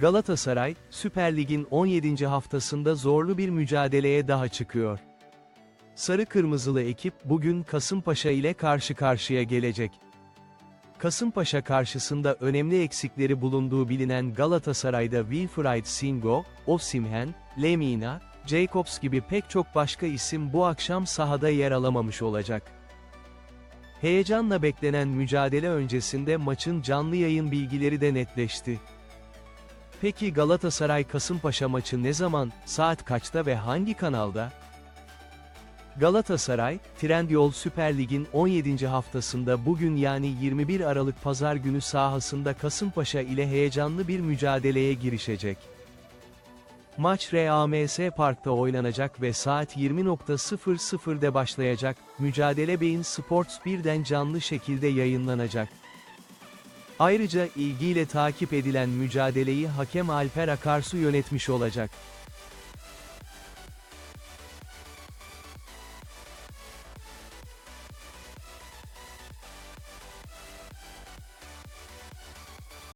Galatasaray, Süper Lig'in 17. haftasında zorlu bir mücadeleye daha çıkıyor. Sarı Kırmızılı ekip bugün Kasımpaşa ile karşı karşıya gelecek. Kasımpaşa karşısında önemli eksikleri bulunduğu bilinen Galatasaray'da Wilfried Singo, Osimhen, Lemina, Jacobs gibi pek çok başka isim bu akşam sahada yer alamamış olacak. Heyecanla beklenen mücadele öncesinde maçın canlı yayın bilgileri de netleşti. Peki Galatasaray Kasımpaşa maçı ne zaman, saat kaçta ve hangi kanalda? Galatasaray, Trendyol Süper Lig'in 17. haftasında bugün yani 21 Aralık Pazar günü sahasında Kasımpaşa ile heyecanlı bir mücadeleye girişecek. Maç RAMS Park'ta oynanacak ve saat 20.00'de başlayacak, mücadele Bein Sports 1'den canlı şekilde yayınlanacak. Ayrıca ilgiyle takip edilen mücadeleyi hakem Alper Akarsu yönetmiş olacak.